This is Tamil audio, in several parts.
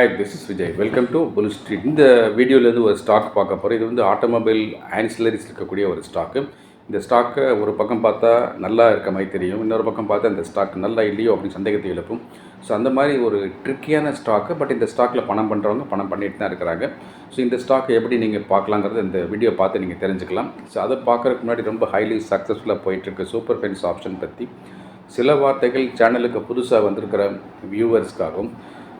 Hi this is Vijay welcome to Bull Street இந்த வீடியோலேருந்து ஒரு ஸ்டாக் பார்க்க போகிறோம் இது வந்து ஆட்டோமொபைல் ஆன்சிலரிஸ் இருக்கக்கூடிய ஒரு ஸ்டாக்கு இந்த ஸ்டாக்கை ஒரு பக்கம் பார்த்தா நல்லா இருக்க மாதிரி தெரியும். இன்னொரு பக்கம் பார்த்தா இந்த ஸ்டாக் நல்லா இல்லையோ அப்படின்னு சந்தேகத்தை எழுப்பும். ஸோ அந்த மாதிரி ஒரு ட்ரிக்கியான ஸ்டாக்கு பட் இந்த ஸ்டாக்கில் பணம் பண்ணுறவங்க பணம் பண்ணிட்டு தான் இருக்கிறாங்க. ஸோ இந்த ஸ்டாக்கை எப்படி நீங்கள் பார்க்கலாங்கிறது இந்த வீடியோ பார்த்து நீங்கள் தெரிஞ்சுக்கலாம். ஸோ அதை பார்க்குறதுக்கு முன்னாடி ரொம்ப ஹைலி சக்ஸஸ்ஃபுல்லாக போயிட்டுருக்கு சூப்பர் ஃபென்ஸ் ஆப்ஷன் பற்றி சில வார்த்தைகள் சேனலுக்கு புதுசாக வந்திருக்கிற வியூவர்ஸ்க்காகவும்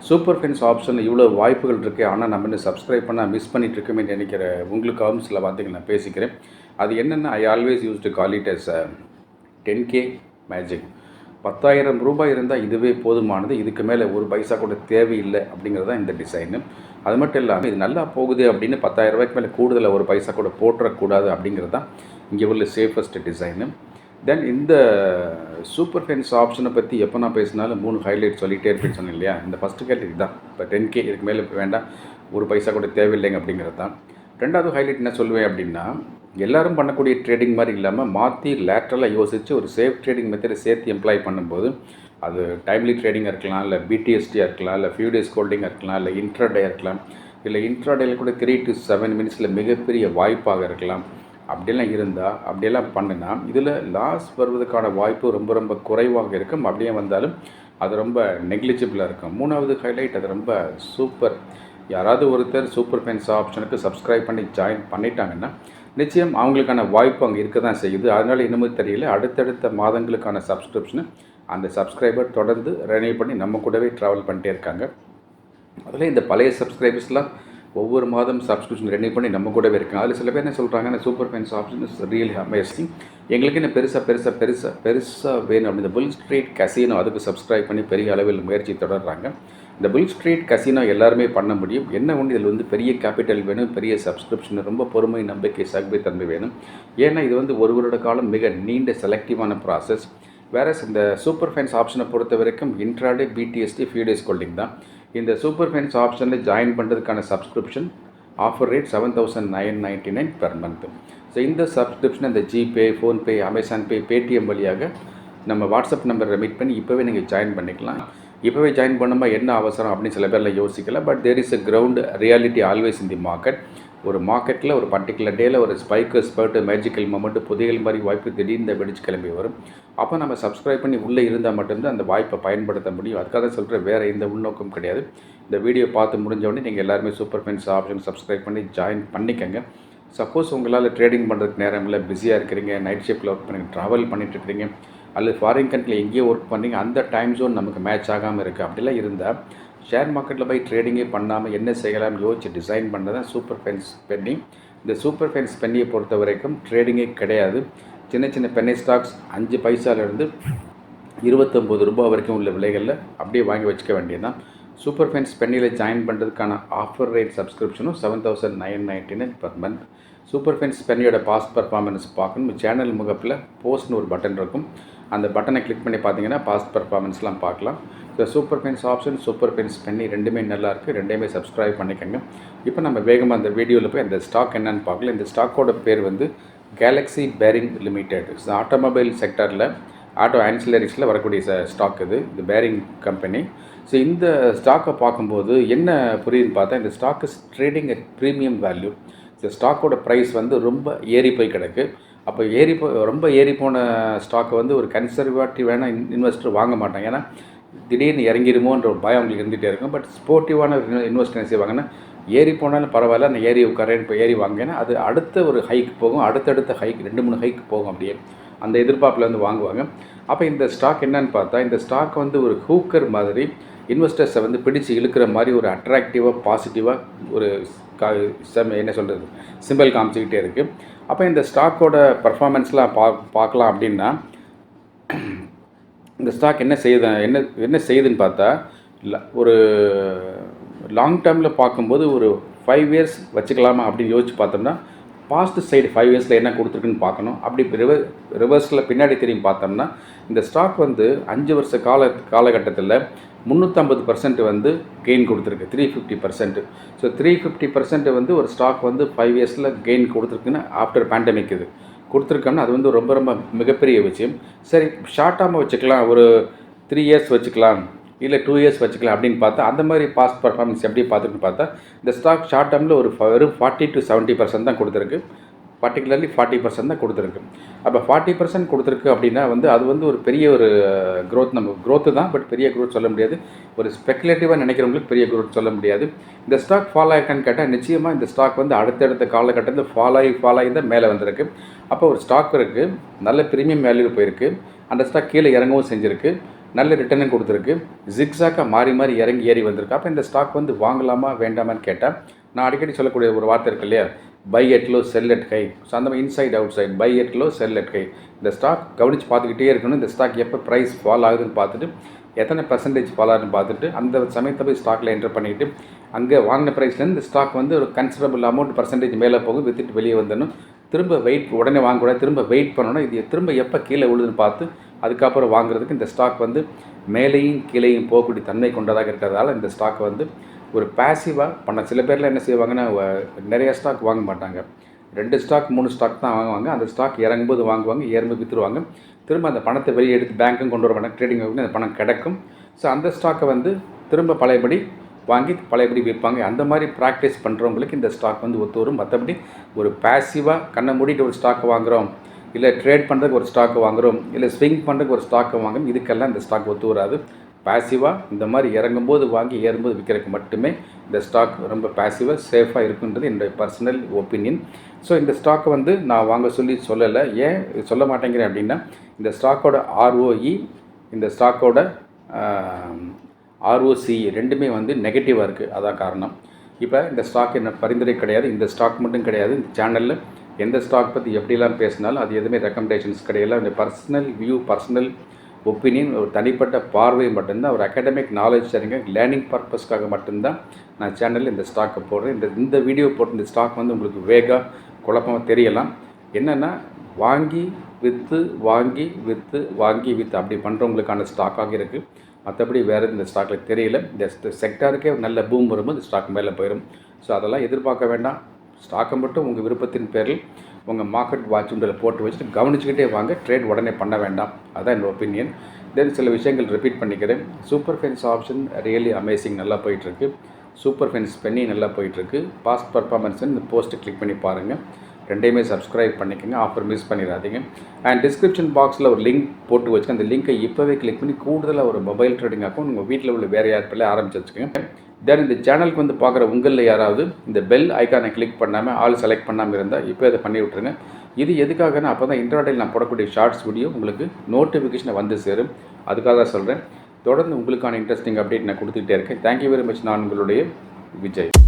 சூப்பர் ஃபென்ஸ் ஆப்ஷனில் இவ்வளோ வாய்ப்புகள் இருக்குது ஆனால் நம்ம இன்னும் சப்ஸ்கிரைப் பண்ணால் மிஸ் பண்ணிட்டு நினைக்கிற உங்களுக்காகவும் சில வார்த்தைகள் நான் பேசிக்கிறேன். அது என்னென்ன I always use to call it as ten K magic பத்தாயிரம் ரூபாய் இருந்தால் இதுவே போதுமானது இதுக்கு மேலே ஒரு பைசா கூட தேவையில்லை அப்படிங்கிறது தான் இந்த டிசைனு அது மட்டும் இல்லாமல் இது நல்லா போகுது அப்படின்னு பத்தாயிரம் ரூபாய்க்கு மேலே கூடுதலாக ஒரு பைசா கூட போட்டுறக்கூடாது அப்படிங்கிறது தான் இங்கே உள்ள சேஃபஸ்ட் டிசைனு தென் இந்த சூப்பர் ஃபென்ஸ் ஆப்ஷனை பற்றி எப்போ நான் பேசினாலும் மூணு ஹைலைட் சொல்லிகிட்டே இருப்பேன்னு சொன்னேன் இல்லையா? இந்த ஃபஸ்ட்டு கேட்டகரி தான் இப்போ டென் கே இதுக்கு மேலே வேண்டாம். ஒரு பைசா கூட தேவையில்லைங்க அப்படிங்கிறது தான். ரெண்டாவது ஹைலைட் என்ன சொல்லுவேன் அப்படின்னா எல்லோரும் பண்ணக்கூடிய ட்ரேடிங் மாதிரி இல்லாமல் மாற்றி லேட்ரலாக யோசித்து ஒரு சேஃப் ட்ரேடிங் மெத்தடை சேர்த்து எம்ப்ளாய் பண்ணும்போது அது டைம்லி ட்ரேடிங்காக இருக்கலாம் இல்லை பிடிஎஸ்டியாக இருக்கலாம் இல்லை ஃபியூ டேஸ் ஹோல்டிங்காக இருக்கலாம் இல்லை இன்ட்ராடேயாக இருக்கலாம் இல்லை இன்ட்ராடேயில் கூட த்ரீ டு செவன் மினிட்ஸில் மிகப்பெரிய வாய்ப்பாக இருக்கலாம். அப்படியெல்லாம் இருந்தால் அப்படியெல்லாம் பண்ணினா இதில் லாஸ் வருவதற்கான வாய்ப்பு ரொம்ப ரொம்ப குறைவாக இருக்கும். அப்படியே வந்தாலும் அது ரொம்ப நெக்லிஜிபிளாக இருக்கும். மூணாவது ஹைலைட் அது ரொம்ப சூப்பர் யாராவது ஒருத்தர் சூப்பர் ஃபேன்ஸ் ஆப்ஷனுக்கு சப்ஸ்கிரைப் பண்ணி ஜாயின் பண்ணிட்டாங்கன்னா நிச்சயம் அவங்களுக்கான வாய்ப்பு அங்கே இருக்க தான் செய்யுது. அதனால் இன்னமும் தெரியல. அடுத்தடுத்த மாதங்களுக்கான சப்ஸ்கிரிப்ஷனை அந்த சப்ஸ்கிரைபர் தொடர்ந்து ரெனியூ பண்ணி நம்ம கூடவே ட்ராவல் பண்ணிட்டே இருக்காங்க. அதில் இந்த பழைய சப்ஸ்கிரைபர்ஸ்லாம் ஒவ்வொரு மாதம் சப்ஸ்கிரிப்ஷன் ரெனியூ பண்ணி நம்ம கூடவே இருக்காங்க அதில் சில பேர் என்ன சொல்கிறாங்கன்னா super fines option is really amazing எங்களுக்கு என்ன பெருசாக பெருசாக பெருசாக பெருசாக வேணும் அப்படின்னு. இந்த புல் ஸ்ட்ரீட் கசினோ அதுக்கு சப்ஸ்கிரைப் பண்ணி பெரிய அளவில் முயற்சி தொடர்றாங்க. இந்த புல் ஸ்ட்ரீட் கசினோ எல்லாருமே பண்ண முடியும். என்ன ஒன்று? இதில் வந்து பெரிய கேபிட்டல் வேணும் பெரிய சப்ஸ்கிரிப்ஷன் ரொம்ப பொறுமை நம்பிக்கை சகுபைத்தன்மை வேணும். ஏன்னா இது வந்து ஒரு வருட காலம் மிக நீண்ட செலக்டிவான ப்ராசஸ் வேற இந்த சூப்பர் ஃபைன்ஸ் ஆப்ஷனை பொறுத்த வரைக்கும் intraday BTST few days holding தான். இந்த சூப்பர் ஃபைன்ஸ் ஆப்ஷனில் ஜாயின் பண்ணுறதுக்கான subscription offer rate seven thousand nine ninety nine per month so இந்த சப்ஸ்கிரிப்ஷன் இந்த GPay PhonePe Amazon Pay Paytm வழியாக நம்ம வாட்ஸ்அப் நம்பரை மீட் பண்ணி இப்போவே நீங்கள் ஜாயின் பண்ணிக்கலாம். இப்போவே ஜாயின் பண்ணும்போது என்ன அவசரம் அப்படின்னு சில பேரில் யோசிக்கல. But there is a ground reality always in the market ஒரு மார்க்கெட்டில் ஒரு பர்டிகுலர் டேயில் ஒரு ஸ்பைக்கு ஸ்பர்ட்டு மேஜிக்கல் மொமெண்ட்டு புதையல் மாதிரி வாய்ப்பு திடீர்னு வெடிச்சு கிளம்பி வரும். அப்போ நம்ம சப்ஸ்கிரைப் பண்ணி உள்ளே இருந்தால் மட்டும்தான் அந்த வாய்ப்பை பயன்படுத்த முடியும். அதுக்காக சொல்கிற வேறு எந்த உள்நோக்கம் கிடையாது. இந்த வீடியோ பார்த்து முடிஞ்சவொடனே நீங்கள் எல்லாருமே சூப்பர் ஃபென்ஸ் ஆப்ஷன் சப்ஸ்கிரைப் பண்ணி ஜாயின் பண்ணிக்கங்க. சப்போஸ் உங்களால் ட்ரேடிங் பண்ணுறதுக்கு நேரம் இல்லை பிஸியாக இருக்கிறீங்க நைட் ஷிஃப்ட்டில் ஒர்க் பண்ணி ட்ராவல் பண்ணிட்டு இருக்கிறீங்க அல்லது ஃபாரின் கண்ட்ரியில் எங்கேயோ ஒர்க் பண்ணுறீங்க அந்த டைம் ஜோன் நமக்கு மேட்ச் ஆகாமல் இருக்குது அப்படிலாம் இருந்தால் ஷேர் மார்க்கெட்டில் போய் ட்ரேடிங்கே பண்ணாமல் என்ன செய்யலாம் யோசிச்சு டிசைன் பண்ணுறது தான் சூப்பர் ஃபென்ஸ் பென்னி இந்த சூப்பர் ஃபென்ஸ் பென்னியை பொறுத்த வரைக்கும் ட்ரேடிங்கே கிடையாது. சின்ன சின்ன பெண்ணை ஸ்டாக்ஸ் அஞ்சு பைசாலேருந்து இருபத்தொம்போது ரூபாய் வரைக்கும் உள்ள விலைகளில் அப்படியே வாங்கி வச்சுக்க வேண்டியதுதான். சூப்பர் ஃபென்ஸ் பெண்ணில் ஜாயின் பண்ணுறதுக்கான offer rate சப்ஸ்கிரிப்ஷனும் seven thousand nine ninety nine per month super fines பெண்ணியோட past performance பார்க்கணும். சேனல் முகப்பில் போஸ்ட்னு ஒரு பட்டன் இருக்கும். அந்த பட்டனை கிளிக் பண்ணி பார்த்தீங்கன்னா பாஸ்ட் பர்ஃபார்மன்ஸ்லாம் பார்க்கலாம். So super fence option super fence penny ரெண்டுமே நல்லா இருக்குது ரெண்டையுமே சப்ஸ்கிரைப் பண்ணிக்கோங்க. இப்போ நம்ம வேகமாக அந்த வீடியோவில் போய் அந்த ஸ்டாக் என்னன்னு பார்க்கலாம். இந்த ஸ்டாக்கோட பேர் வந்து கேலக்ஸி பேரிங் லிமிடெட் ஆட்டோமொபைல் செக்டரில் ஆட்டோ ஆன்சிலரிஸில் வரக்கூடிய ஸ்டாக் இது. இந்த பேரிங் கம்பெனி ஸோ இந்த ஸ்டாக்கை பார்க்கும்போது என்ன புரியுதுன்னு பார்த்தா இந்த stock is trading at premium value இந்த ஸ்டாக்கோட ப்ரைஸ் வந்து ரொம்ப ஏறி போய் கிடக்கு. அப்போ ஏறி போ ரொம்ப ஏறி போன ஸ்டாக்கை வந்து ஒரு கன்சர்வேட்டிவான இன்வெஸ்டர் வாங்க மாட்டாங்க. ஏன்னா திடீர்னு இறங்கிடுமோன்ற ஒரு பயம் அவங்களுக்கு இருந்துகிட்டே இருக்கும். பட் ஸ்போர்ட்டிவான இன்வெஸ்டர் என்ன செய்வாங்கன்னா ஏறி போனாலும் பரவாயில்ல அந்த ஏறி உட்காரேன் இப்போ ஏறி வாங்கினா அது அடுத்த ஒரு ஹைக் போகும். அடுத்தடுத்த ஹைக் ரெண்டு மூணு ஹைக் போகும் அப்படியே. அந்த எதிர்பார்ப்பில் வந்து வாங்குவாங்க. அப்போ இந்த ஸ்டாக் என்னன்னு பார்த்தா இந்த ஸ்டாக் வந்து ஒரு ஹூக்கர் மாதிரி இன்வெஸ்டர்ஸை வந்து பிடிச்சு இழுக்கிற மாதிரி ஒரு அட்ராக்டிவாக பாசிட்டிவாக ஒரு கா செம் என்ன சொல்கிறது சிம்பிள் காமிச்சிக்கிட்டே இருக்குது அப்போ இந்த ஸ்டாக்கோட பர்ஃபார்மன்ஸ்லாம் பா பார்க்கலாம் அப்படின்னா இந்த ஸ்டாக் என்ன செய்யுது என்ன என்ன செய்யுதுன்னு பார்த்தா ஒரு லாங் டேர்மில் பார்க்கும்போது ஒரு ஃபைவ் இயர்ஸ் வச்சுக்கலாமா அப்படின்னு யோசிச்சு பார்த்தோம்னா பாஸ்ட் சைடு ஃபைவ் இயர்ஸில் என்ன கொடுத்துருக்குன்னு பார்க்கணும். அப்படி ரிவர் ரிவர்ஸில் பின்னாடி திரும்பி பார்த்தோம்னா இந்த ஸ்டாக் வந்து அஞ்சு வருஷ கால காலகட்டத்தில் முந்நூற்றம்பது பர்சன்ட் வந்து கெயின் கொடுத்துருக்கு three fifty percent so three fifty percent வந்து ஒரு ஸ்டாக் வந்து ஃபைவ் இயர்ஸில் கெயின் கொடுத்துருக்குன்னு ஆஃப்டர் பேண்டமிக் இது. கொடுத்துருக்கோம்னா அது வந்து ரொம்ப ரொம்ப மிகப்பெரிய விஷயம். சரி ஷார்ட் வச்சுக்கலாம். ஒரு த்ரீ இயர்ஸ் வச்சுக்கலாம். இல்லை டூ இயர்ஸ் வச்சுக்கலாம் அப்படின்னு பார்த்தா அந்த மாதிரி பாஸ்ட் பர்ஃபார்மன்ஸ் எப்படி பார்த்துட்டு பார்த்தா இந்த ஸ்டாக் ஷார்ட் டேர்மில் ஒரு வெறும் ஃபார்ட்டி டு செவன்ட்டி பர்சன்ட் தான் கொடுத்துருக்கு. பர்டிகுலர்லி ஃபார்ட்டி பர்சன்ட் தான் கொடுத்துருக்கு. அப்போ ஃபார்ட்டி பர்சன்ட் கொடுத்துருக்கு அப்படின்னா வந்து அது வந்து ஒரு பெரிய ஒரு க்ரோத் நம்ம க்ரோத்து தான் பட் பெரிய க்ரோத் சொல்ல முடியாது. ஒரு ஸ்பெக்குலேட்டிவாக நினைக்கிறவங்களுக்கு பெரிய க்ரோத் சொல்ல முடியாது. இந்த ஸ்டாக் ஃபாலோ ஆயிருக்கான்னு கேட்டால் நிச்சயமாக இந்த ஸ்டாக் வந்து அடுத்தடுத்த காலகட்டத்தில் ஃபாலோ ஆகி ஃபாலோ ஆகி தான் மேலே வந்திருக்கு. அப்போ ஒரு ஸ்டாக் இருக்குது நல்ல ப்ரீமியம் வேல்யூ போயிருக்கு. அந்த ஸ்டாக் கீழே இறங்கவும் செஞ்சுருக்கு. நல்ல ரிட்டர்னும் கொடுத்துருக்கு. ஜிக்ஸாக்காக மாறி மாறி இறங்கி ஏறி வந்திருக்கு. அப்போ இந்த ஸ்டாக் வந்து வாங்கலாமா வேண்டாமான்னு கேட்டால் நான் அடிக்கடி சொல்லக்கூடிய ஒரு வார்த்தை இருக்கு இல்லையா? By at low sell at high so அந்த மாதிரி inside outside buy at low sell at high இந்த ஸ்டாக் கவனித்து பார்த்துக்கிட்டே இருக்கணும். இந்த ஸ்டாக் எப்போ ப்ரைஸ் ஃபால் ஆகுதுன்னு பார்த்துட்டு எத்தனை பர்சன்டேஜ் ஃபால் ஆகுதுன்னு பார்த்துட்டு அந்த சமயத்தை போய் ஸ்டாக்கில் என்டர் பண்ணிவிட்டு அங்கே வாங்கின ப்ரைஸ்லேருந்து இந்த ஸ்டாக் வந்து ஒரு கன்சிடபிள் அமௌண்ட் பர்சன்டேஜ் மேலே போகும் வித்துட்டு வெளியே வந்துடணும். திரும்ப வெயிட் உடனே வாங்கக்கூடாது திரும்ப வெயிட் பண்ணணும். இது திரும்ப எப்போ கீழே விழுதுன்னு பார்த்து அதுக்கப்புறம் வாங்குறதுக்கு இந்த ஸ்டாக் வந்து மேலேயும் கீழேயும் போகக்கூடிய தன்மை கொண்டதாக இருக்கிறதால இந்த ஸ்டாக் வந்து ஒரு பேசிவாக பண்ண சில பேரில் என்ன செய்வாங்கன்னா நிறைய ஸ்டாக் வாங்க மாட்டாங்க. ரெண்டு ஸ்டாக் மூணு ஸ்டாக் தான் வாங்குவாங்க. அந்த ஸ்டாக் இறங்கும்போது வாங்குவாங்க ஏறும்போது விற்றுருவாங்க திரும்ப அந்த பணத்தை வெளியே எடுத்து பேங்க்கும் கொண்டு வர மாட்டாங்க. ட்ரேடிங் அந்த பணம் கிடைக்கும். ஸோ அந்த ஸ்டாக்கை வந்து திரும்ப பழையபடி வாங்கி பழையபடி விற்பாங்க. அந்த மாதிரி ப்ராக்டிஸ் பண்ணுறவங்களுக்கு இந்த ஸ்டாக் வந்து ஒத்து வரும் மற்றபடி ஒரு பேசிவாக கண்ணை மூடிட்டு ஒரு ஸ்டாக் வாங்குகிறோம் இல்லை ட்ரேட் பண்ணுறதுக்கு ஒரு ஸ்டாக் வாங்குகிறோம் இல்லை ஸ்விங் பண்ணுறதுக்கு ஒரு ஸ்டாக் வாங்குறோம் இதுக்கெல்லாம் இந்த ஸ்டாக் ஒத்து வராது. பேசிவாக இந்த மாதிரி இறங்கும்போது வாங்கி ஏறும்போது விற்கிறதுக்கு மட்டுமே இந்த ஸ்டாக் ரொம்ப பேசிவாக சேஃபாக இருக்குன்றது என்னுடைய பர்சனல் ஒப்பீனியன் ஸோ இந்த ஸ்டாக்கை வந்து நான் வாங்க சொல்லி சொல்லலை. ஏன் இது சொல்ல மாட்டேங்கிறேன் அப்படின்னா இந்த ஸ்டாக்கோட ஆர்ஓஇ இந்த ஸ்டாக்கோட ஆர்ஓசி ரெண்டுமே வந்து நெகட்டிவாக இருக்குது அதான் காரணம். இப்போ இந்த ஸ்டாக் என்ன பரிந்துரை கிடையாது. இந்த ஸ்டாக் மட்டும் கிடையாது. இந்த சேனலில் எந்த ஸ்டாக் பற்றி எப்படிலாம் பேசினாலும் அது எதுவுமே ரெக்கமெண்டேஷன்ஸ் கிடையாது இந்த பர்சனல் வியூ பர்சனல் ஒப்பீனியன் ஒரு தனிப்பட்ட பார்வை மட்டும்தான் ஒரு அகாடமிக் நாலேஜ் சரிங்க லேர்னிங் பர்பஸ்க்காக மட்டும்தான் நான் சேனலில் இந்த ஸ்டாக்கை போடுறேன். இந்த இந்த வீடியோ போட்டு இந்த ஸ்டாக் வந்து உங்களுக்கு வேகாக குழப்பமாக தெரியலாம். என்னென்னா வாங்கி விற்று வாங்கி விற்று வாங்கி விற்று அப்படி பண்ணுறவங்களுக்கான ஸ்டாக்காக இருக்குது மற்றபடி வேறு இந்த ஸ்டாக்கில் தெரியல. இந்த செக்டாருக்கே நல்ல பூம் வரும்போது ஸ்டாக் மேலே போயிடும் ஸோ அதெல்லாம் எதிர்பார்க்க வேண்டாம். ஸ்டாக்கை மட்டும் உங்கள் விருப்பத்தின் பேரில். உங்கள் மார்க்கெட் வாட்சுண்டில் போட்டு வச்சுட்டு கவனிச்சுக்கிட்டே வாங்க. ட்ரேட் உடனே பண்ண வேண்டாம். அதான் என்னோட ஒப்பீனியன் தென் சில விஷயங்கள் ரிப்பீட் பண்ணிக்கிறேன். Super fence option really amazing நல்லா போயிட்டுருக்கு. சூப்பர் ஃபென்ஸ் ஸ்பென்னிங் நல்லா போயிட்டுருக்கு. பாஸ்ட் பர்ஃபார்மன்ஸ் இந்த போஸ்ட்டு கிளிக் பண்ணி பாருங்கள் ரெண்டையுமே சப்ஸ்கிரைப் பண்ணிக்கோங்க. ஆஃபர் மிஸ் பண்ணிடாதீங்க. அண்ட் டிஸ்கிரிப்ஷன் பாக்ஸில் ஒரு லிங்க் போட்டு வச்சுக்க அந்த லிங்கை இப்போவே கிளிக் பண்ணி கூடுதலாக ஒரு மொபைல் ட்ரேடிங் அக்கௌண்ட் உங்கள் வீட்டில் உள்ள வேறு யார் ஆரம்பிச்சு வச்சுக்கோங்க. தென் இந்த சேனலுக்கு வந்து பார்க்குற உங்களில் யாராவது இந்த பெல் ஐக்கானை கிளிக் பண்ணாமல் ஆள் செலக்ட் பண்ணாமல் இருந்தால் இப்போ அதை பண்ணி விட்ருங்க இது எதுக்காகனா அப்போ தான் இன்டர்நெட்டில் நான் போடக்கூடிய ஷார்ட்ஸ் வீடியோ உங்களுக்கு நோட்டிஃபிகேஷனை வந்து சேரும். அதுக்காக தான் சொல்கிறேன் தொடர்ந்து உங்களுக்கான இன்ட்ரெஸ்டிங் அப்டேட் நான் கொடுத்துக்கிட்டே இருக்கேன். தேங்க்யூ வெரி மச் நான் உங்களுடைய விஜய்.